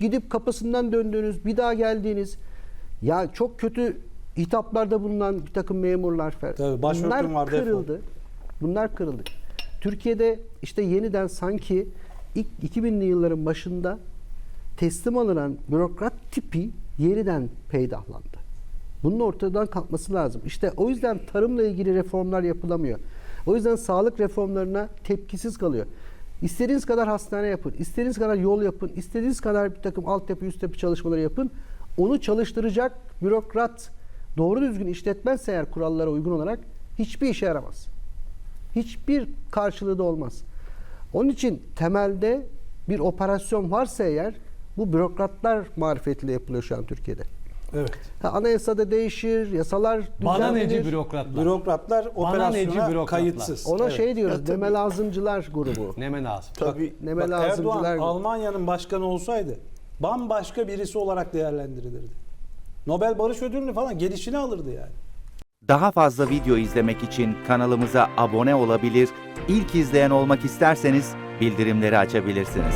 gidip kapısından döndüğünüz, bir daha geldiğiniz ya çok kötü hitaplarda bulunan bir takım memurlar falan. Tabii, başörtün var, defol. kırıldı. Bunlar kırıldı. Türkiye'de işte yeniden sanki ilk 2000'li yılların başında teslim alınan bürokrat tipi yeniden peydahlandı. Bunun ortadan kalkması lazım. İşte o yüzden tarımla ilgili reformlar yapılamıyor. O yüzden sağlık reformlarına tepkisiz kalıyor. İstediğiniz kadar hastane yapın, istediğiniz kadar yol yapın, istediğiniz kadar bir takım altyapı, üst yapı çalışmaları yapın. Onu çalıştıracak bürokrat doğru düzgün işletmezse eğer kurallara uygun olarak hiçbir işe yaramaz. Hiçbir karşılığı da olmaz. Onun için temelde bir operasyon varsa eğer bu bürokratlar marifetiyle yapılıyor şu an Türkiye'de. Evet. Ha, anayasada değişir, yasalar Bana düzenlenir. neci bürokratlar. Bürokratlar Bana neci operasyona bürokratlar. kayıtsız. Ona Evet. şey diyoruz, deme lazımcılar grubu. Neme lazım. Tabii. Neme Bak lazımcılar Erdoğan grubu. Almanya'nın başkanı olsaydı bambaşka birisi olarak değerlendirilirdi. Nobel Barış Ödülünü falan gelişini alırdı yani. Daha fazla video izlemek için kanalımıza abone olabilir, ilk izleyen olmak isterseniz bildirimleri açabilirsiniz.